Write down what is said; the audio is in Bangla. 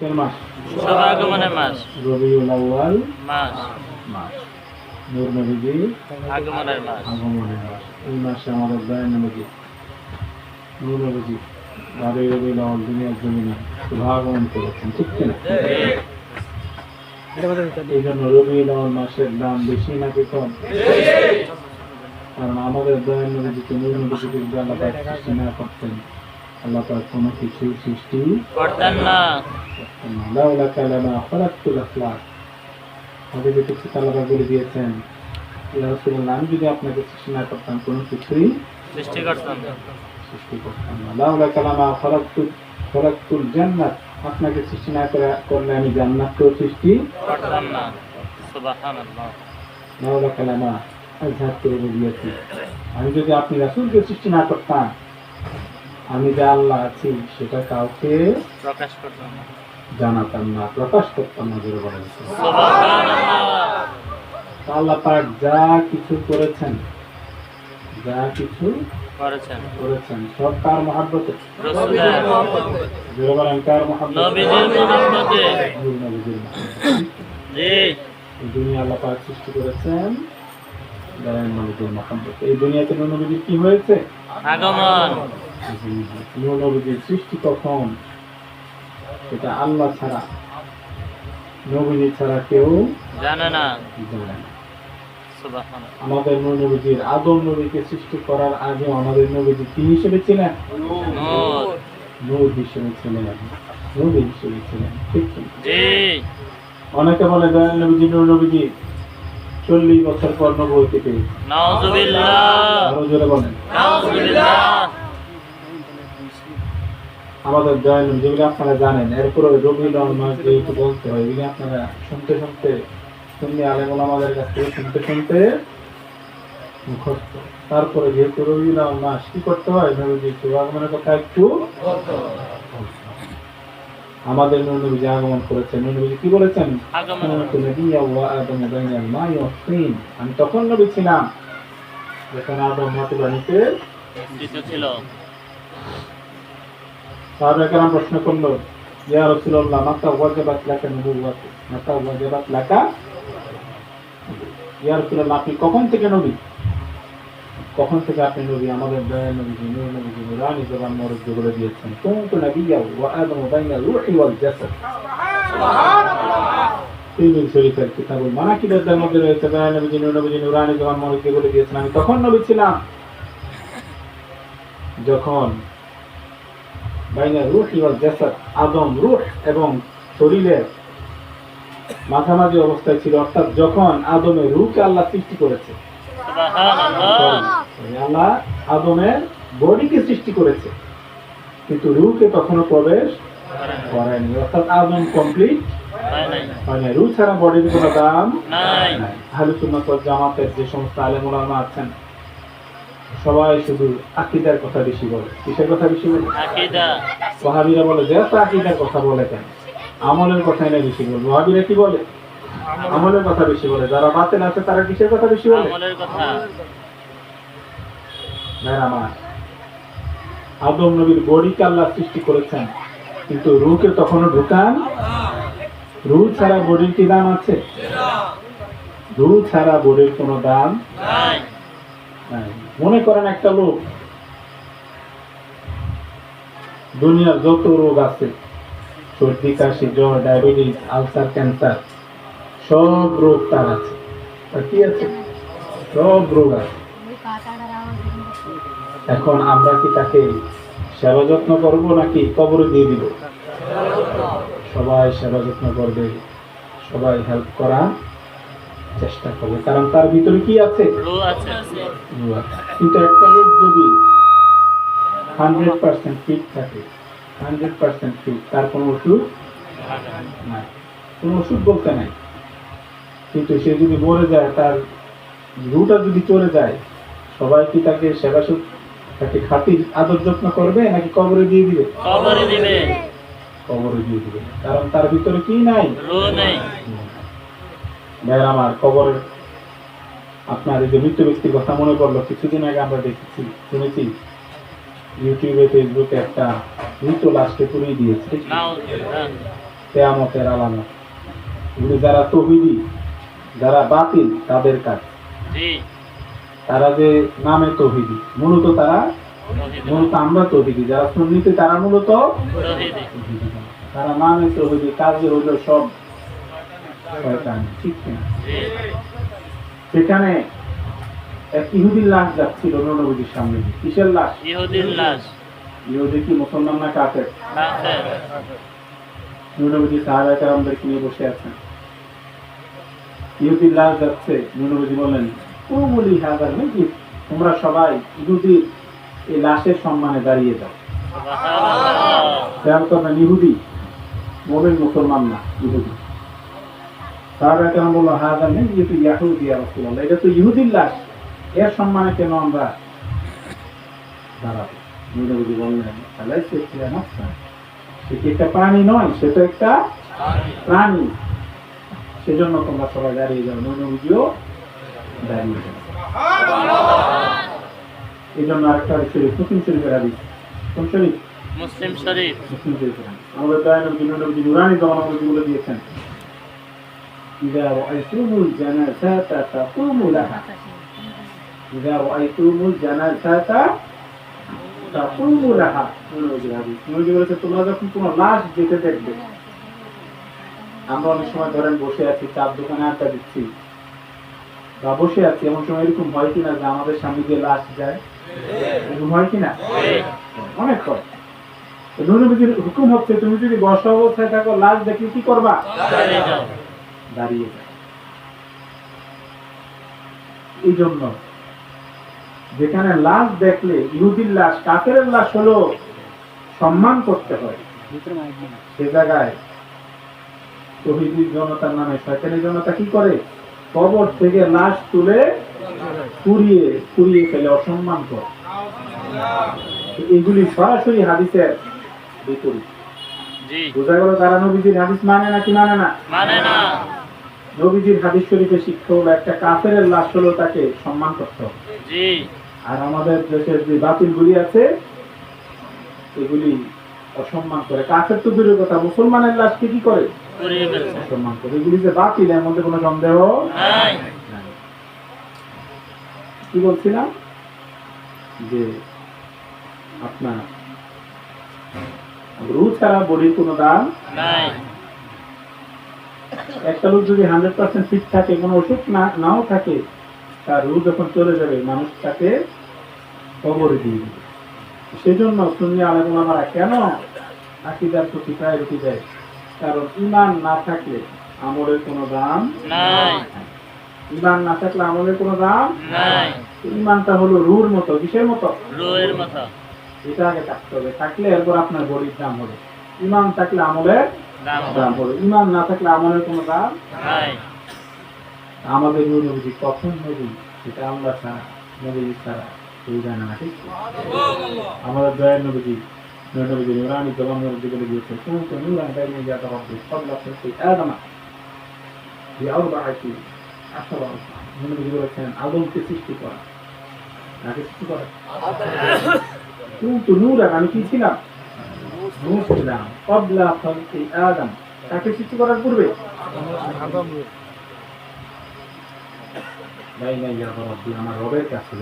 কোন মাস? শুভ আগমনের মাস। রবিউল আউয়াল মাস। মাস। নূর নবীজি আগমনের মাস। আগমনের মাস। এই মাসে আমাদের দয়ান নবীজি। নূর নবীজি বারোই রবিউল আউয়াল দুনিয়ার জমিনে শুভাগমন করেছেন ঠিক কিনা এই জন্য রবিউল আউয়াল মাসের দাম বেশি নাকি কম? কারণ আমাদের দয়ান নবীজিকে নূর নবীজিকে যদি আল্লাহ সৃষ্টি না করতেন। আল্লাহ পাক কোনো কিছু সৃষ্টি করতেন না। লাউলা কালামা খলাকুল আখলাক। হাবিবে কিছু কালামা বলে দিয়েছেন ইয়া রাসূলুল্লাহ আমি যদি আপনাকে সৃষ্টি না করতাম কোনো কিছুই সৃষ্টি করতেন না। সৃষ্টি করতাম না। লাউলা কালামা খলাকুল খলাকুল জান্নাত। আপনাকে সৃষ্টি না করে করলে আমি জান্নাতকেও সৃষ্টি করতেন না। সুবহানাল্লাহ। লাউলা কালামা আজহাত করে দিয়েছি। আমি যদি আপনি রাসূলকে সৃষ্টি না করতাম আমি যে আল্লাহ আছি সেটা কাউকে প্রকাশ করতেন না। জানাতাম না প্রকাশ করতাম না জোরে বলেন। আল্লাহ পাক যা কিছু করেছেন যা কিছু করেছেন। করেছেন সব কার মহাব্বতে? জোরে বলেন কার মহাব্বতে। জি। এই দুনিয়া আল্লাহ পাক সৃষ্টি করেছেন দয়াল মহাব্বতে। এই দুনিয়াতে নূর নবীজির কি হয়েছে? আগমন। সৃষ্টি কখন? এটা আল্লাহ ছাড়া নবীজি ছাড়া কেউ জানে না। জানে না। আমাদের নবীজির আদম নবীকে সৃষ্টি করার আগে আমাদের নবীজি কি হিসেবে ছিলেন? নূর। হিসেবে ছিলেন। হিসেবে ছিলেন ঠিক অনেকে বলে দয়াল নবীজি নূর নবীজি চল্লিশ বছর পর নবতী পেয়েছে। আরও জোরে বলেন। আমাদের দয়ালু যেগুলি আপনারা জানেন এরপরে রবিউল আমার যেহেতু বলতে হয় এগুলি আপনারা শুনতে শুনতে শুনলে আলেমুল আমাদের কাছ থেকে শুনতে শুনতে মুখস্থ। তারপরে যেহেতু রবিউল মাস কি করতে হয়? যেহেতু আগমনের কথা একটু আমাদের নুনবীজি আগমন করেছেন। নুনবীজি কি বলেছেন? আমি তখন নবী ছিলাম যখন আদম মাতুবাহিতে ছিল। সাহাবা কেরাম প্রশ্ন করল? ইয়া রাসূলুল্লাহ, মাতা ওয়াজাবাত লাকা নবুওয়াত, মাতা ওয়াজাবাত লাকা ইয়া আপনি কখন থেকে নবী? কখন থেকে আপনি নবী? আমাদের দয়াল নবীজি, নূর নবীজি, নুরানি জবান মরদ বলে দিয়েছেন। কুনতু নাবিয়্যা ওয়া আদম বাইনা রূহি ওয়াল জাসাদ। তিরমিজি শরীফের কিতাবুল মানাকিবের মধ্যে রয়েছে, দয়াল নবীজি, নূর নবীজি, নুরানি জবান বলে দিয়েছেন। আমি তখন নবী ছিলাম। যখন বাইনা রুহ ওয়াল জাসাদ আদম রুহ এবং শরীরের মাঝামাঝি অবস্থায় ছিল। অর্থাৎ যখন আদমের রুহকে আল্লাহ সৃষ্টি করেছে আল্লাহ আদমের বডিকে সৃষ্টি করেছে। কিন্তু রুহকে তখনো প্রবেশ করেনি। অর্থাৎ আদম কমপ্লিট হয় না রুহ ছাড়া বডির কোনো দাম নাই। নাই। আহলে সুন্নাত জামাতের যে সমস্ত আলেমুলামা আছেন সবাই শুধু আকিদার কথা বেশি বলে। কিসের কথা বেশি বলে? ওয়াহাবিরা বলে যে এত আকিদার কথা বলে কেন? আমলের কথাই না বেশি বলে। ওয়াহাবিরা কি বলে? আমলের কথা বেশি বলে। যারা বাতেন আছে তারা কিসের কথা বেশি বলে? কথা। আমার আদম নবীর বডিকে আল্লাহ সৃষ্টি করেছেন কিন্তু রুহকে তখনও ঢুকান? রুহ ছাড়া বডির কি দাম আছে? রুহ ছাড়া বডির কোনো দাম নাই। মনে করেন একটা লোক দুনিয়ার যত রোগ আছে সর্দি কাশি জ্বর ডায়াবেটিস আলসার ক্যান্সার সব রোগ তার আছে। আর কি আছে? সব রোগ আছে। এখন আমরা কি তাকে সেবা যত্ন করব নাকি কবরে দিয়ে দিব? সবাই সেবা যত্ন করবে সবাই হেল্প করা চেষ্টা করবে। কারণ তার ভিতরে কি আছে? আছে। কিন্তু একটা লোক যদি হান্ড্রেড পার্সেন্ট ফিট থাকে হান্ড্রেড পার্সেন্ট ফিট তার কোনো ওষুধ নাই। কোনো ওষুধ বলতে নাই। কিন্তু সে যদি মরে যায় তার রুটা যদি চলে যায় সবাই কি তাকে সেবা তাকে খাতির আদর যত্ন করবে নাকি কবরে দিয়ে দিবে? কবরে দিবে। কবরে দিয়ে দিবে। কারণ তার ভিতরে কি নাই? নেই। আমার কবরের আপনার এই যে মৃত্যু ব্যক্তির কথা মনে পড়ল কিছুদিন আগে আমরা দেখেছি শুনেছি ইউটিউবে ফেসবুকে একটা মৃত লাশকে পুড়িয়ে দিয়েছে। কেয়ামতের আলামত। এগুলি যারা তহিদি যারা বাতিল তাদের কাজ। তারা যে নামে তহিদি মূলত তারা মূলত আমরা তহিদি যারা সুন্নিতে তারা মূলত না। তারা নামে তহিদি কাজে হইল সব ঠিক জি। সেখানে এক ইহুদির লাশ যাচ্ছিল নবীজির সামনে। কিসের লাশ? ইহুদির লাশ। ইহুদি কি মুসলমান না কাফের? কাফের। নবীজি সাহাবা কারামদেরকে নিয়ে বসে আছেন। ইহুদির লাশ যাচ্ছে নবীজি বলেন ও বলি হাজার নাকি তোমরা সবাই ইহুদির এই লাশের সম্মানে দাঁড়িয়ে যাও। খেয়াল করবেন ইহুদি মোমেন মুসলমান না ইহুদি। সাহাবা কেন বলল হাজার নেই যেহেতু ইয়াহুদি রসুল্লাহ এটা তো ইহুদির লাশ। এর সম্মানে কেন আমরা দাঁড়াবো? নবীজি বললেন তাহলে সে নকশা সে কি একটা প্রাণী নয় সে তো একটা প্রাণী। সেজন্য তোমরা সবাই দাঁড়িয়ে যাও। নবীজিও দাঁড়িয়ে যাও এই জন্য আরেকটা শরীফ মুসলিম শরীফের আদি কোন শরীফ? মুসলিম শরীফ। মুসলিম শরীফের আমাদের নুরানি আমাদের বলে দিয়েছেন। إذا رأيتم الجنازة فقوموا لها إذا رأيتم الجنازة فقوموا لها নবীজির হাদিস। নবীজি বলেছে তোমরা যখন কোনো লাশ যেতে দেখবে আমরা অনেক সময় ধরেন বসে আছি চার দোকানে আড্ডা দিচ্ছি বা বসে আছি এমন সময় এরকম হয় কিনা যে আমাদের সামনে দিয়ে লাশ যায় এরকম হয় কিনা অনেক হয় তো নবীজির হুকুম হচ্ছে তুমি যদি বসা অবস্থায় থাকো লাশ দেখলে কি করবা দাঁড়িয়ে যাও এই জন্য যেখানে লাশ দেখলে ইহুদির লাশ কাফের লাশ হলো সম্মান করতে হয়। সে জায়গায় শহীদের জনতার নামে শয়তানি জনতা কি করে? কবর থেকে লাশ তুলে পুড়িয়ে পুড়িয়ে ফেলে অসম্মান করে। এগুলি সরাসরি হাদিসের বিপরীত। বোঝা গেল তারা নবীজির হাদিস মানে নাকি মানে না? মানে না। নবীজির হাদিস শরীফের শিক্ষা হলো একটা কাফের লাশ হলো তাকে সম্মান করতে হবে। আর আমাদের দেশের যে বাতিলগুলি আছে এগুলি অসম্মান করে। কাফের তো দূরের কথা মুসলমানের লাশকে কি করে? অসম্মান করে। এগুলি যে বাতিল এর মধ্যে কোনো সন্দেহ কি বলছিলাম? যে আপনার রু ছাড়া বলির কোনো দাম নাই। একটা লোক যদি হান্ড্রেড পার্সেন্ট ফিট থাকে কোনো ওষুধ না নাও থাকে তার রু যখন চলে যাবে মানুষ তাকে কবরে দিয়ে সেজন্য শুনিয়ে আলাদা আমরা কেন আকিদার প্রতি প্রায়োরিটি দেয়? কারণ ইমান না থাকলে আমলের কোনো দাম ইমান না থাকলে আমলের কোনো দাম ইমানটা হলো রুর মতো কিসের মতো? রুয়ের মতো। এটা আগে থাকতে হবে। থাকলে এরপর আপনার বডির দাম হবে। ইমান থাকলে আমলের দাম হবে ইমান না থাকলে আমলের কোনো দাম? নাই। আমাদের নবী নবী কখন নবী? সেটা আমরা ছাড়া নবী ছাড়া কেউ জানে না ঠিক আমাদের দয়ার নবীজি নবী নবীজি নুরানি জবান নবীজি বলে দিয়েছে তুমি তো নুরান বাইরে যা তখন সবলা করতে আদমা বিআরবাআতি আশরা নবীজি বলেছেন আদমকে সৃষ্টি করা। তাকে সৃষ্টি করা? কিন্তু নূরান আমি কি ছিলাম? নূর ছিলাম কবলা খলকি আদম। তাকে সৃষ্টি করার পূর্বে? নাই নাই আমার রবের কাছে